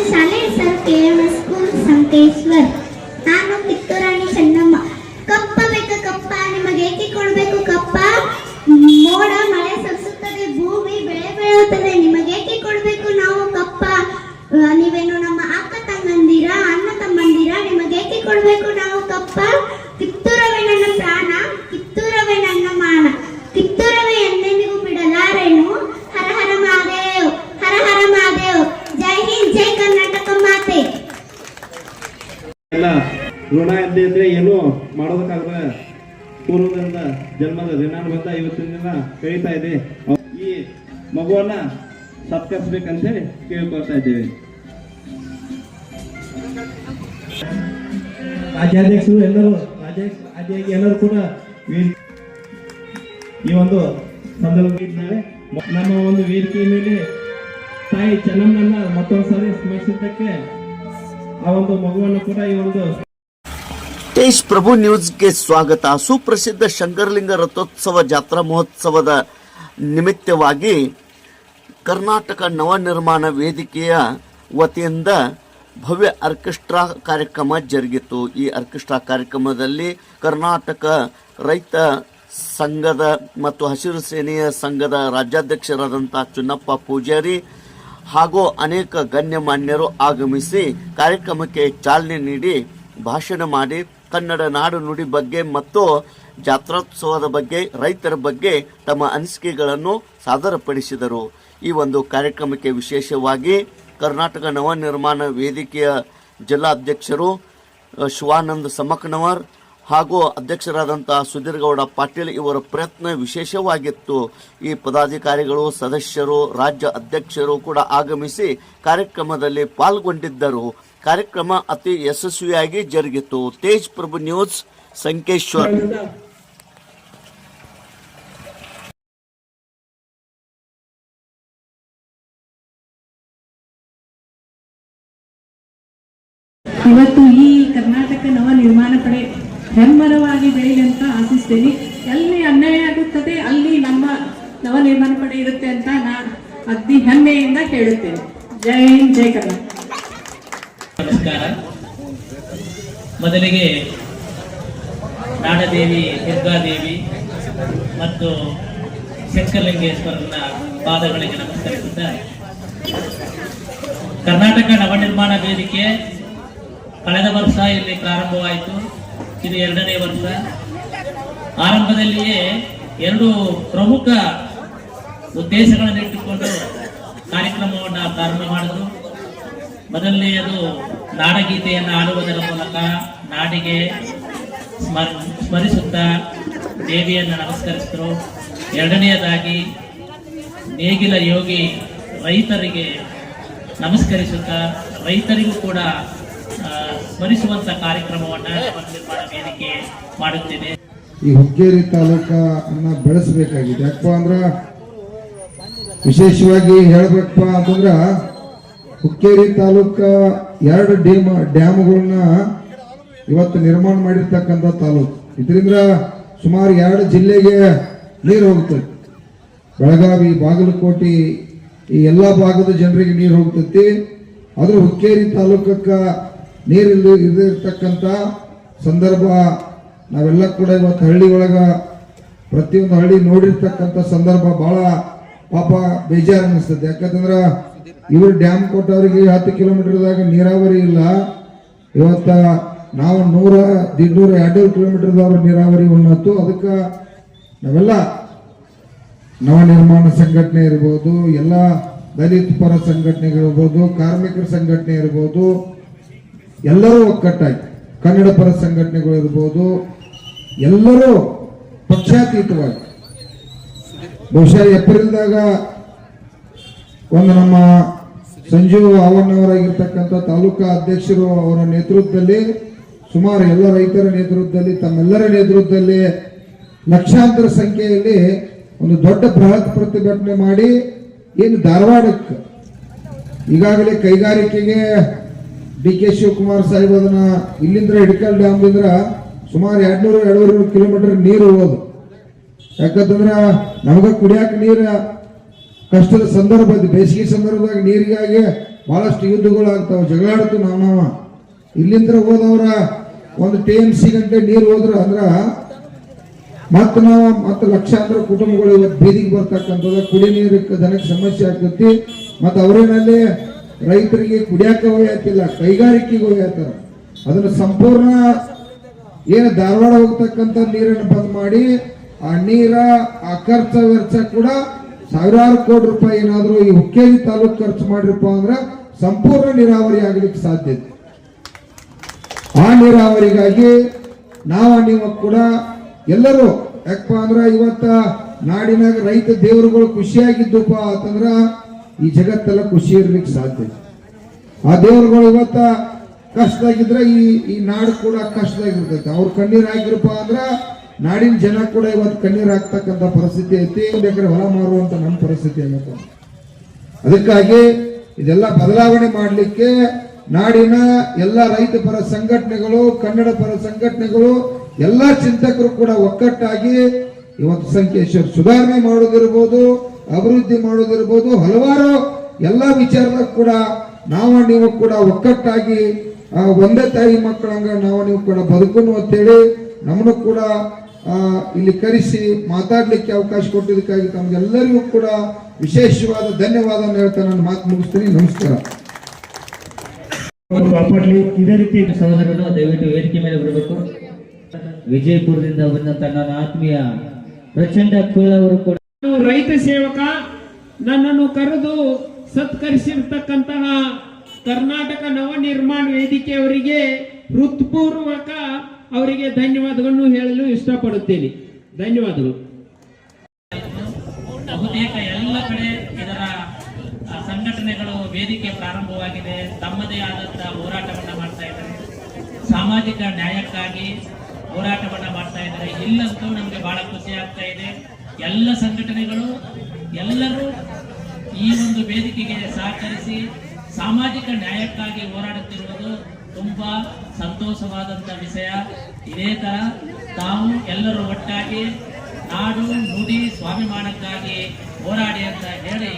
ಹೆಸರು K school, Sankeshwar. ನಾನು ಕಿತ್ತೂರಾಣಿ ಚೆನ್ನಮ್ಮ. ಕಪ್ಪ ಬೇಕು, ಕಪ್ಪ. ನಿಮಗೆ ಏಕೆ ಕೊಡಬೇಕು, ಕಪ್ಪ? ಮೋಡ, ಮಳೆ ಸರಿಸುತ್ತದೆ, ಭೂಮಿ ಬೆಳೆ ಬೆಳೆಯುತ್ತದೆ. ನಿಮಗೆ ಏಕೆ ಕೊಡಬೇಕು ನಾವು ಕಪ್ಪ? ನೀವೇನು ನಮ್ಮ ಅಕ್ಕ ತಂಗಂದಿರ ಅಣ್ಣ ತಮ್ಮಂದಿರ? ನಿಮಗೆ ಏಕೆ ಕೊಡಬೇಕು ನಾವು ಕಪ್ಪ? ಎಲ್ಲ ಋಣ ಇದ್ದೇ ಇದ್ರೆ ಏನು ಮಾಡೋದಕ್ಕಾಗದ? ಪೂರ್ವದಿಂದ ಜನ್ಮದ ಋಣಾನುಬಂಧ ಇವತ್ತಿನ ದಿನ ಕಳೀತಾ ಇದೆ. ಈ ಮಗುವನ್ನ ಸತ್ಕರಿಸ್ಬೇಕಂತ ಹೇಳಿ ಕೇಳ್ಕೊಳ್ತಾ ಇದ್ದೇವೆ. ರಾಜ್ಯಾಧ್ಯಕ್ಷರು ಎಲ್ಲರೂ, ರಾಜ್ಯಾಧ್ಯಕ್ಷ ಎಲ್ಲರೂ ಕೂಡ ಈ ಒಂದು ಸಂದರ್ಭದಲ್ಲಿ ನಮ್ಮ ಒಂದು ವೇದಿಕೆಯ ಮೇಲೆ ತಾಯಿ ಚೆನ್ನಮ್ಮನ್ನ ಮತ್ತೊಂದು ಸಾರಿ ಸ್ಮರಿಸಿದ್ದಕ್ಕೆ ಆ ಒಂದು ಮಗುವನ್ನು ಕೂಡ ಈ ಒಂದು ತೇಜ್ ಪ್ರಭು ನ್ಯೂಸ್ಗೆ ಸ್ವಾಗತ. ಸುಪ್ರಸಿದ್ಧ ಶಂಕರಲಿಂಗ ರಥೋತ್ಸವ ಜಾತ್ರಾ ಮಹೋತ್ಸವದ ನಿಮಿತ್ತವಾಗಿ ಕರ್ನಾಟಕ ನವನಿರ್ಮಾಣ ವೇದಿಕೆಯ ವತಿಯಿಂದ ಭವ್ಯ ಆರ್ಕೆಸ್ಟ್ರಾ ಕಾರ್ಯಕ್ರಮ ಜರುಗಿತು. ಈ ಆರ್ಕೆಸ್ಟ್ರಾ ಕಾರ್ಯಕ್ರಮದಲ್ಲಿ ಕರ್ನಾಟಕ ರೈತ ಸಂಘದ ಮತ್ತು ಹಸಿರು ಸೇನೆಯ ಸಂಘದ ರಾಜ್ಯಾಧ್ಯಕ್ಷರಾದಂಥ ಚುನ್ನಪ್ಪ ಪೂಜಾರಿ ಹಾಗೂ ಅನೇಕ ಗಣ್ಯಮಾನ್ಯರು ಆಗಮಿಸಿ ಕಾರ್ಯಕ್ರಮಕ್ಕೆ ಚಾಲನೆ ನೀಡಿ ಭಾಷಣ ಮಾಡಿ ಕನ್ನಡ ನಾಡು ನುಡಿ ಬಗ್ಗೆ ಮತ್ತು ಜಾತ್ರೋತ್ಸವದ ಬಗ್ಗೆ, ರೈತರ ಬಗ್ಗೆ ತಮ್ಮ ಅನಿಸಿಕೆಗಳನ್ನು ಸಾದರಪಡಿಸಿದರು. ಈ ಒಂದು ಕಾರ್ಯಕ್ರಮಕ್ಕೆ ವಿಶೇಷವಾಗಿ ಕರ್ನಾಟಕ ನವನಿರ್ಮಾಣ ವೇದಿಕೆಯ ಜಿಲ್ಲಾಧ್ಯಕ್ಷರು ಶಿವಾನಂದ ಸಮಕ್ನವರ್ ಹಾಗೂ ಅಧ್ಯಕ್ಷರಾದಂಥ ಸುಧೀರ್ಗೌಡ ಪಾಟೀಲ್ ಇವರ ಪ್ರಯತ್ನ ವಿಶೇಷವಾಗಿತ್ತು. ಈ ಪದಾಧಿಕಾರಿಗಳು, ಸದಸ್ಯರು, ರಾಜ್ಯ ಅಧ್ಯಕ್ಷರು ಕೂಡ ಆಗಮಿಸಿ ಕಾರ್ಯಕ್ರಮದಲ್ಲಿ ಪಾಲ್ಗೊಂಡಿದ್ದರು. ಕಾರ್ಯಕ್ರಮ ಅತಿ ಯಶಸ್ವಿಯಾಗಿ ಜರುಗಿತು. ತೇಜ್ ಪ್ರಭು ನ್ಯೂಸ್, ಸಂಕೇಶ್ವರ್. ಇವತ್ತು ಈ ಕರ್ನಾಟಕ ನವ ನಿರ್ಮಾಣ ಪಡೆ ಹೆಮ್ಮರವಾಗಿ ಬೆಳೆಯಲಿ ಅಂತ ಆಶಿಸ್ತೇನೆ. ಎಲ್ಲಿ ಅನ್ಯಾಯ ಆಗುತ್ತದೆ, ಅಲ್ಲಿ ನಮ್ಮ ನವ ನಿರ್ಮಾಣ ಪಡೆ ಇರುತ್ತೆ ಅಂತ ನಾನು ಅತಿ ಹೆಮ್ಮೆಯಿಂದ ಹೇಳುತ್ತೇನೆ ಜೈ ಹಿಂದ್, ಜೈ ಕರ್ನಾಟಕ. ನಮಸ್ಕಾರ. ಮೊದಲಿಗೆ ನಾಡದೇವಿ, ದುರ್ಗಾದೇವಿ ಮತ್ತು ಶಂಕರಲಿಂಗೇಶ್ವರನ ಪಾದಗಳಿಗೆ ನಮಸ್ಕರಿಸುತ್ತಾ, ಕರ್ನಾಟಕ ನವನಿರ್ಮಾಣ ವೇದಿಕೆ ಕಳೆದ ವರ್ಷ ಇಲ್ಲಿ ಪ್ರಾರಂಭವಾಯಿತು. ಇದು ಎರಡನೇ ವರ್ಷ. ಆರಂಭದಲ್ಲಿಯೇ ಎರಡು ಪ್ರಮುಖ ಉದ್ದೇಶಗಳನ್ನು ಇಟ್ಟುಕೊಂಡು ಕಾರ್ಯಕ್ರಮವನ್ನು ಪ್ರಾರಂಭ ಮಾಡಿದ್ರು. ಮೊದಲನೆಯದು ನಾಡಗೀತೆಯನ್ನು ಆಡುವುದರ ಮೂಲಕ ನಾಡಿಗೆ ಸ್ಮರ್, ಸ್ಮರಿಸುತ್ತಾ ದೇವಿಯನ್ನು ನಮಸ್ಕರಿಸಿದರು. ಎರಡನೆಯದಾಗಿ ನೇಗಿಲ ಯೋಗಿ ರೈತರಿಗೆ ನಮಸ್ಕರಿಸುತ್ತಾ ರೈತರಿಗೂ ಕೂಡ ಸ್ಮರಿಸುವಂತ ಕಾರ್ಯಕ್ರಮವನ್ನ ಮಾಡುತ್ತಿದೆ. ಈ ಹುಕ್ಕೇರಿ ತಾಲೂಕನ್ನ ಬೆಳೆಸಬೇಕಾಗಿದೆ. ಯಾಕಪ್ಪ ಅಂದ್ರ ವಿಶೇಷವಾಗಿ ಹೇಳ್ಬೇಕಪ್ಪ ಅಂತಂದ್ರ ಹುಕ್ಕೇರಿ ತಾಲೂಕ ಎರಡು ಡ್ಯಾಮ್, ಡ್ಯಾಮ್ಗಳನ್ನ ಇವತ್ತು ನಿರ್ಮಾಣ ಮಾಡಿರ್ತಕ್ಕಂಥ ತಾಲೂಕು. ಇದರಿಂದ ಸುಮಾರು ಎರಡು ಜಿಲ್ಲೆಗೆ ನೀರು ಹೋಗ್ತೈತಿ ಬೆಳಗಾವಿ, ಬಾಗಲಕೋಟೆ, ಈ ಎಲ್ಲ ಭಾಗದ ಜನರಿಗೆ ನೀರು ಹೋಗ್ತೈತಿ. ಆದ್ರೆ ಹುಕ್ಕೇರಿ ತಾಲೂಕಕ್ಕ ನೀರಿಲ್ಲ ಇರತಕ್ಕಂಥ ಸಂದರ್ಭ ನಾವೆಲ್ಲ ಕೂಡ ಇವತ್ತು ಹಳ್ಳಿ ಒಳಗ ಪ್ರತಿಯೊಂದು ಹಳ್ಳಿ ನೋಡಿರ್ತಕ್ಕಂಥ ಸಂದರ್ಭ ಬಹಳ ಪಾಪ ಬೇಜಾರು ಅನ್ನಿಸ್ತದೆ ಯಾಕಂದ್ರೆ ಇವರು ಡ್ಯಾಮ್ ಕೊಟ್ಟವ್ರಿಗೆ ಹತ್ತು ಕಿಲೋಮೀಟರ್ದಾಗ ನೀರಾವರಿ ಇಲ್ಲ. ಇವತ್ತ ನಾವು ನೂರ ದಿಡ್ನೂರ ಎರಡು ಕಿಲೋಮೀಟರ್ದವ್ರ ನೀರಾವರಿ ಉನ್ನತ್ತು ಅದಕ್ಕೆ ನಾವೆಲ್ಲ ನವ ನಿರ್ಮಾಣ ಸಂಘಟನೆ ಇರ್ಬೋದು, ಎಲ್ಲ ದಲಿತ ಪರ ಸಂಘಟನೆಗಳಿರ್ಬೋದು, ಕಾರ್ಮಿಕರ ಸಂಘಟನೆ ಇರ್ಬೋದು ಎಲ್ಲರೂ ಒಕ್ಕಟ್ಟಾಗಿ ಕನ್ನಡ ಪರ ಸಂಘಟನೆಗಳು ಇರ್ಬೋದು, ಎಲ್ಲರೂ ಪಕ್ಷಾತೀತವಾಗಿ. ಬಹುಶಃ ಏಪ್ರಿಲ್ದಾಗ ಒಂದು ನಮ್ಮ ಸಂಜೀವ್ ಅವನ್ನವರಾಗಿರ್ತಕ್ಕಂಥ ತಾಲೂಕಾ ಅಧ್ಯಕ್ಷರು ಅವರ ನೇತೃತ್ವದಲ್ಲಿ, ಸುಮಾರು ಎಲ್ಲ ರೈತರ ನೇತೃತ್ವದಲ್ಲಿ, ತಮ್ಮೆಲ್ಲರ ನೇತೃತ್ವದಲ್ಲಿ ಲಕ್ಷಾಂತರ ಸಂಖ್ಯೆಯಲ್ಲಿ ಒಂದು ದೊಡ್ಡ ಬೃಹತ್ ಪ್ರತಿಭಟನೆ ಮಾಡಿ, ಏನು ಧಾರವಾಡಕ್ಕೆ ಈಗಾಗಲೇ ಕೈಗಾರಿಕೆಗೆ ಡಿ ಕೆ ಶಿವಕುಮಾರ್ ಸಾಹೇಬ್ ಅದನ್ನ ಇಲ್ಲಿಂದ ಹಿಡ್ಕಲ್ ಡ್ಯಾಮ್ದಿಂದ ಸುಮಾರು ಎರಡ್ನೂರು ಎರಡೂರು ಕಿಲೋಮೀಟರ್ ನೀರು ಹೋದು. ಯಾಕಂತಂದ್ರ ನಮಗ ಕುಡಿಯಾಕ ನೀರ ಕಷ್ಟದ ಸಂದರ್ಭ ಇದೆ. ಬೇಸಿಗೆ ಸಂದರ್ಭದಾಗ ನೀರಿಗಾಗಿ ಬಹಳಷ್ಟು ಯುದ್ಧಗಳು ಆಗ್ತಾವ ಜಗಳಾಡ್ತು ನಾವು ನಾವ. ಇಲ್ಲಿಂದ ಹೋದವ್ರ ಒಂದು ಟಿ ಎಂ ಸಿ ಗಂಟೆ ನೀರು ಹೋದ್ರ ಅಂದ್ರ ಮತ್ತ ನಾವು ಮತ್ತೆ ಲಕ್ಷಾಂತರ ಕುಟುಂಬಗಳು ಇವತ್ತು ಬೀದಿಗೆ ಬರ್ತಕ್ಕಂಥದ್ದು. ಕುಡಿ ನೀರಿಗೆ ಜನಕ್ಕೆ ಸಮಸ್ಯೆ ಆಗ್ತೈತಿ. ಮತ್ತೆ ಅವರೇನಲ್ಲಿ ರೈತರಿಗೆ ಕುಡಿಯಾಕ ಹೋಗ್ಯಾತಿಲ್ಲ ಕೈಗಾರಿಕೆಗೆ ಹೋಗ್ಯಾತಾರ ಅದನ್ನ ಸಂಪೂರ್ಣ ಏನು ಧಾರವಾಡ ಹೋಗ್ತಕ್ಕಂಥ ನೀರನ್ನು ಬಂದ್ ಮಾಡಿ, ಆ ನೀರ, ಆ ಖರ್ಚ ವೆಚ್ಚ ಕೂಡ ಸಾವಿರಾರು ಕೋಟಿ ರೂಪಾಯಿ ಏನಾದರೂ ಈ ಹುಕ್ಕೇರಿ ತಾಲೂಕು ಖರ್ಚು ಮಾಡಿರಪ್ಪ ಅಂದ್ರೆ ಸಂಪೂರ್ಣ ನೀರಾವರಿ ಆಗ್ಲಿಕ್ಕೆ ಸಾಧ್ಯತೆ ಆ ನೀರಾವರಿಗಾಗಿ ನಾವು ನೀವು ಕೂಡ ಎಲ್ಲರೂ, ಯಾಕಪ್ಪ ಅಂದ್ರೆ ಇವತ್ತ ನಾಡಿನಾಗ ರೈತ ದೇವರುಗಳು ಖುಷಿಯಾಗಿದ್ದಪ್ಪ ಅಂತಂದ್ರ ಈ ಜಗತ್ತೆಲ್ಲ ಖುಷಿ ಇರ್ಲಿಕ್ಕೆ ಸಾಧ್ಯ ಆ ದೇವರುಗಳು ಇವತ್ತ ಕಷ್ಟದಾಗಿದ್ರೆ ಈ ಈ ನಾಡು ಕೂಡ ಕಷ್ಟದಾಗಿರ್ತೈತೆ. ಅವ್ರು ಕಣ್ಣೀರ್ ಹಾಕಿರಪ್ಪ ಅಂದ್ರ ನಾಡಿನ ಜನ ಕೂಡ ಇವತ್ತು ಕಣ್ಣೀರ್ ಹಾಕ್ತಕ್ಕಂಥ ಪರಿಸ್ಥಿತಿ ಐತಿ. ಒಂದ್ ಎಕರೆ ಹೊಲ ಮಾರುವಂತ ನಮ್ಮ ಪರಿಸ್ಥಿತಿ ಏನಪ್ಪ ಅದಕ್ಕಾಗಿ ಇದೆಲ್ಲ ಬದಲಾವಣೆ ಮಾಡಲಿಕ್ಕೆ ನಾಡಿನ ಎಲ್ಲ ರೈತ ಪರ ಸಂಘಟನೆಗಳು, ಕನ್ನಡ ಪರ ಸಂಘಟನೆಗಳು, ಎಲ್ಲ ಚಿಂತಕರು ಕೂಡ ಒಕ್ಕಟ್ಟಾಗಿ ಇವತ್ತು ಸಂಖ್ಯೆ ಸುಧಾರಣೆ ಮಾಡೋದಿರ್ಬೋದು. ಅಭಿವೃದ್ಧಿ ಮಾಡೋದಿರ್ಬೋದು, ಹಲವಾರು ಎಲ್ಲ ವಿಚಾರದಾಗ ಕೂಡ ನಾವು ನೀವು ಕೂಡ ಒಕ್ಕಟ್ಟಾಗಿ ಒಂದೇ ತಾಯಿ ಮಕ್ಕಳಂಗ ನಾವು ನೀವು ಕೂಡ ಬದುಕುನು ಅಂತೇಳಿ ನಮ್ಮನ್ನು ಕೂಡ ಇಲ್ಲಿ ಕರೆಸಿ ಮಾತಾಡ್ಲಿಕ್ಕೆ ಅವಕಾಶ ಕೊಟ್ಟಿದ್ದಕ್ಕಾಗಿ ತಮಗೆಲ್ಲರಿಗೂ ಕೂಡ ವಿಶೇಷವಾದ ಧನ್ಯವಾದ ಹೇಳ್ತಾ ನಾನು ಮಾತು ಮುಗಿಸ್ತೀನಿ. ನಮಸ್ಕಾರ. ಇದೇ ರೀತಿ ಸಹೋದರರು, ದಯವಿಟ್ಟು ವೇದಿಕೆ ಮೇಲೆ ಬರಬೇಕು ವಿಜಯಪುರದಿಂದ ಬಂದಂತ ನನ್ನ ಆತ್ಮೀಯ ಪ್ರಚಂಡ ಕುಳ್ಳವರು ಕೂಡ ರೈತ ಸೇವಕ, ನನ್ನನ್ನು ಕರೆದು ಸತ್ಕರಿಸಿರ್ತಕ್ಕಂತಹ ಕರ್ನಾಟಕ ನವ ನಿರ್ಮಾಣ ವೇದಿಕೆಯವರಿಗೆ ಹೃತ್ಪೂರ್ವಕ ಅವರಿಗೆ ಧನ್ಯವಾದಗಳನ್ನು ಹೇಳಲು ಇಷ್ಟಪಡುತ್ತೇನೆ. ಧನ್ಯವಾದಗಳು. ಬಹುತೇಕ ಎಲ್ಲ ಕಡೆ ಇದರ ಸಂಘಟನೆಗಳು ವೇದಿಕೆ ಪ್ರಾರಂಭವಾಗಿದೆ. ತಮ್ಮದೇ ಆದಂತಹ ಹೋರಾಟವನ್ನ ಮಾಡ್ತಾ ಇದ್ದಾರೆ. ಸಾಮಾಜಿಕ ನ್ಯಾಯಕ್ಕಾಗಿ ಹೋರಾಟವನ್ನ ಮಾಡ್ತಾ ಇದ್ದಾರೆ. ಇಲ್ಲಂತೂ ನಮಗೆ ಬಹಳ ಖುಷಿ ಆಗ್ತಾ ಇದೆ. ಎಲ್ಲ ಸಂಘಟನೆಗಳು ಎಲ್ಲರೂ ಈ ಒಂದು ವೇದಿಕೆಗೆ ಸಹಕರಿಸಿ ಸಾಮಾಜಿಕ ನ್ಯಾಯಕ್ಕಾಗಿ ಹೋರಾಡುತ್ತಿರುವುದು ತುಂಬಾ ಸಂತೋಷವಾದಂತ ವಿಷಯ. ಇದೇ ತರ ತಾವು ಎಲ್ಲರೂ ಒಟ್ಟಾಗಿ ನಾಡು ನುಡಿ ಸ್ವಾಭಿಮಾನಕ್ಕಾಗಿ ಹೋರಾಡಿ ಅಂತ ಹೇಳಿ